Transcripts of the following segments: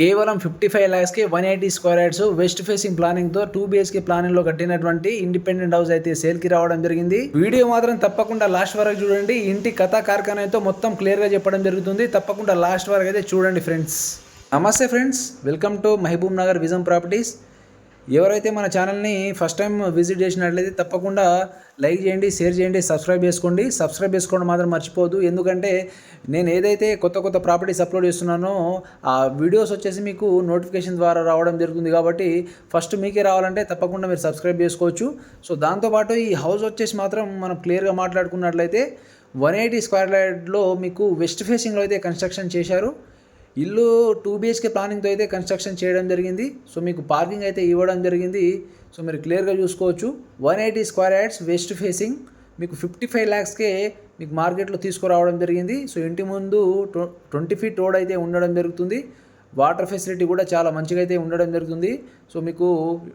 కేవలం fifty five ల్యాక్స్కి one eighty square yards west facing ప్లానింగ్తో two BHK ప్లానింగ్లో కట్టినటువంటి independent house అయితే సేల్కి రావడం జరిగింది. వీడియో మాత్రం తప్పకుండా లాస్ట్ వరకు చూడండి. ఇంటి కథా కార్ఖానాతో మొత్తం క్లియర్గా చెప్పడం జరుగుతుంది. తప్పకుండా లాస్ట్ వరకు అయితే చూడండి ఫ్రెండ్స్. నమస్తే friends. Welcome to Mahabubnagar vision properties. ఎవరైతే మన ఛానల్ని ఫస్ట్ టైం విజిట్ చేసినట్లయితే తప్పకుండా లైక్ చేయండి షేర్ చేయండి సబ్స్క్రైబ్ చేసుకోండి. సబ్స్క్రైబ్ చేసుకోవడం మాత్రం మర్చిపోదు ఎందుకంటే నేను ఏదైతే కొత్త కొత్త ప్రాపర్టీస్ అప్లోడ్ చేస్తున్నానో ఆ వీడియోస్ వచ్చేసి మీకు నోటిఫికేషన్ ద్వారా రావడం జరుగుతుంది కాబట్టి ఫస్ట్ మీకే రావాలంటే తప్పకుండా మీరు సబ్స్క్రైబ్ చేసుకోవచ్చు. సో దాంతోపాటు ఈ హౌస్ వచ్చేసి మాత్రం మనం క్లియర్గా మాట్లాడుకున్నట్లయితే వన్ ఎయిటీ స్క్వేర్ యార్డ్లో మీకు వెస్ట్ ఫేసింగ్లో అయితే కన్స్ట్రక్షన్ చేశారు. ఇల్లు టూ బిహెచ్కే ప్లానింగ్తో అయితే కన్స్ట్రక్షన్ చేయడం జరిగింది. సో మీకు పార్కింగ్ అయితే ఇవ్వడం జరిగింది. సో మీరు క్లియర్గా చూసుకోవచ్చు. One eighty square yards west facing మీకు ఫిఫ్టీ ఫైవ్ ల్యాక్స్కే మీకు మార్కెట్లో తీసుకురావడం జరిగింది. సో ఇంటి ముందు ట్వంటీ ఫీట్ రోడ్ అయితే ఉండడం జరుగుతుంది. వాటర్ ఫెసిలిటీ కూడా చాలా మంచిగా అయితే ఉండడం జరుగుతుంది. సో మీకు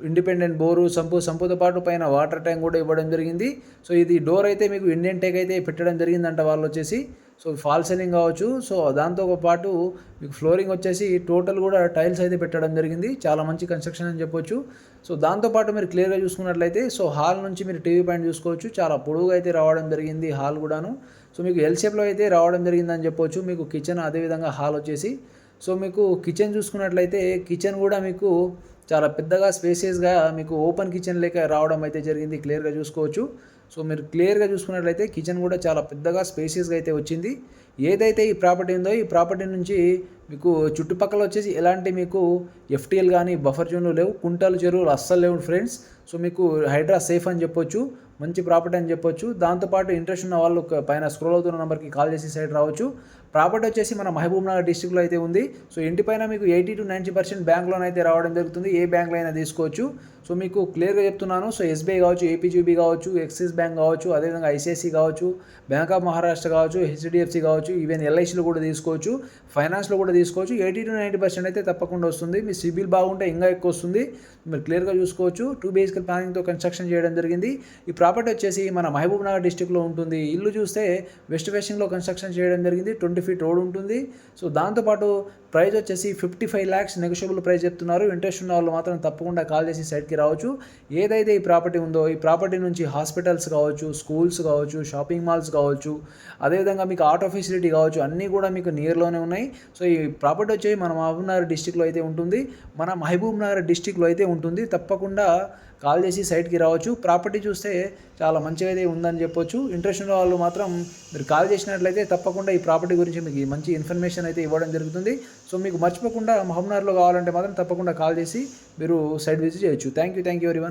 ఇండిపెండెంట్ బోరు సంపు సంపుతో పాటు పైన వాటర్ ట్యాంక్ కూడా ఇవ్వడం జరిగింది. సో ఇది డోర్ అయితే మీకు ఇండియన్ టేక్ అయితే పెట్టడం జరిగిందంట వాళ్ళు వచ్చేసి. సో ఫాల్ సీలింగ్ కావచ్చు. సో దాంతో పాటు మీకు ఫ్లోరింగ్ వచ్చేసి టోటల్ కూడా టైల్స్ అయితే పెట్టడం జరిగింది. చాలా మంచి కన్స్ట్రక్షన్ అని చెప్పొచ్చు. సో దాంతోపాటు మీరు క్లియర్గా చూసుకున్నట్లయితే సో హాల్ నుంచి మీరు టీవీ పాయింట్ చూసుకోవచ్చు. చాలా పొడవుగా అయితే రావడం జరిగింది హాల్ కూడాను. సో మీకు ఎల్ షేప్లో అయితే రావడం జరిగిందని చెప్పొచ్చు. మీకు కిచెన్ అదేవిధంగా హాల్ వచ్చేసి. సో మీకు కిచెన్ చూసుకున్నట్లయితే కిచెన్ కూడా మీకు చాలా పెద్దగా స్పేసియస్గా మీకు ఓపెన్ కిచెన్ లేక రావడం అయితే జరిగింది. క్లియర్గా చూసుకోవచ్చు. సో మీరు క్లియర్గా చూసుకున్నట్లయితే కిచెన్ కూడా చాలా పెద్దగా స్పేసియస్గా అయితే వచ్చింది. ఏదైతే ఈ ప్రాపర్టీ ఉందో ఈ ప్రాపర్టీ నుంచి మీకు చుట్టుపక్కల వచ్చేసి ఎలాంటి మీకు ఎఫ్టీఎల్ కానీ బఫర్ జోన్లు లేవు కుంటలు చెరువులు అస్సలు లేవు ఫ్రెండ్స్. సో మీకు హైడ్రా సేఫ్ అని చెప్పొచ్చు మంచి ప్రాపర్టీ అని చెప్పొచ్చు. దాంతోపాటు ఇంట్రెస్ట్ ఉన్న వాళ్ళు పైన స్క్రోల్ అవుతున్న నెంబర్కి కాల్ చేసి సైడ్ రావచ్చు. ప్రాపర్టీ వచ్చేసి మన మహబూబ్ నగర్ డిస్టిక్లో అయితే ఉంది. సో ఇంటిపైన మీకు eighty to ninety percent bank loan అయితే రావడం జరుగుతుంది. ఏ బ్యాంక్లో అయినా తీసుకోవచ్చు. సో మీకు క్లియర్గా చెప్తున్నాను. సో ఎస్బీఐ కావచ్చు ఏపీజీబీ కావచ్చు ఎక్సిస్ బ్యాంక్ కావచ్చు అదేవిధంగా ఐసిఐసి కావచ్చు బ్యాంక్ ఆఫ్ మహారాష్ట్ర కావచ్చు హెచ్డిఎఫ్సి కావచ్చు. ఈవెన్ ఎల్ఐసిలో కూడా తీసుకోవచ్చు. ఫైనాన్స్లో కూడా తీసుకోవచ్చు. ఎయిటీ టు నైంటీ పర్సెంట్ అయితే తప్పకుండా వస్తుంది. మీ సిబిల్ బాగుంటే ఇంకా ఎక్కువ వస్తుంది. మీరు క్లియర్గా చూసుకోవచ్చు. టూ బేసికల్ ప్లానింగ్తో కన్స్ట్రక్షన్ చేయడం జరిగింది. ఈ ప్రాపర్టీ వచ్చేసి మన మహబూబ్ నగర్ డిస్టిక్లో ఉంటుంది. ఇల్లు చూస్తే వెస్ట్ ఫేసింగ్లో కన్స్ట్రక్షన్ చేయడం జరిగింది. ట్వంటీ ఫీట్ రోడ్ ఉంటుంది. సో దాంతోపాటు ప్రైజ్ వచ్చేసి fifty five lakhs negotiable price చెప్తున్నారు. ఇంట్రెస్ట్ ఉన్న వాళ్ళు మాత్రం తప్పకుండా కాల్ చేసి సైట్కి రావచ్చు. ఏదైతే ఈ ప్రాపర్టీ ఉందో ఈ ప్రాపర్టీ నుంచి హాస్పిటల్స్ కావచ్చు స్కూల్స్ కావచ్చు షాపింగ్ మాల్స్ కావచ్చు అదేవిధంగా మీకు ఆటో ఫెసిలిటీ కావచ్చు అన్నీ కూడా మీకు నియర్లోనే ఉన్నాయి. సో ఈ ప్రాపర్టీ వచ్చి మన మహబూబ్ నగర్ డిస్టిక్లో అయితే ఉంటుంది. మన మహబూబ్ నగర్ డిస్టిక్లో అయితే ఉంటుంది. తప్పకుండా కాల్ చేసి సైట్కి రావచ్చు. ప్రాపర్టీ చూస్తే చాలా మంచిగా అయితే ఉందని చెప్పొచ్చు. ఇంట్రెస్ట్ ఉన్న వాళ్ళు మాత్రం మీరు కాల్ చేసినట్లయితే తప్పకుండా ఈ ప్రాపర్టీ గురించి మీకు మంచి ఇన్ఫర్మేషన్ అయితే ఇవ్వడం జరుగుతుంది. సో మీకు మర్చిపోకుండా మహబూబ్నగర్లో కావాలంటే మాత్రం తప్పకుండా కాల్ చేసి మీరు సైట్ విజిట్ చేయొచ్చు. థ్యాంక్ యూ థ్యాంక్ యూ ఎవరి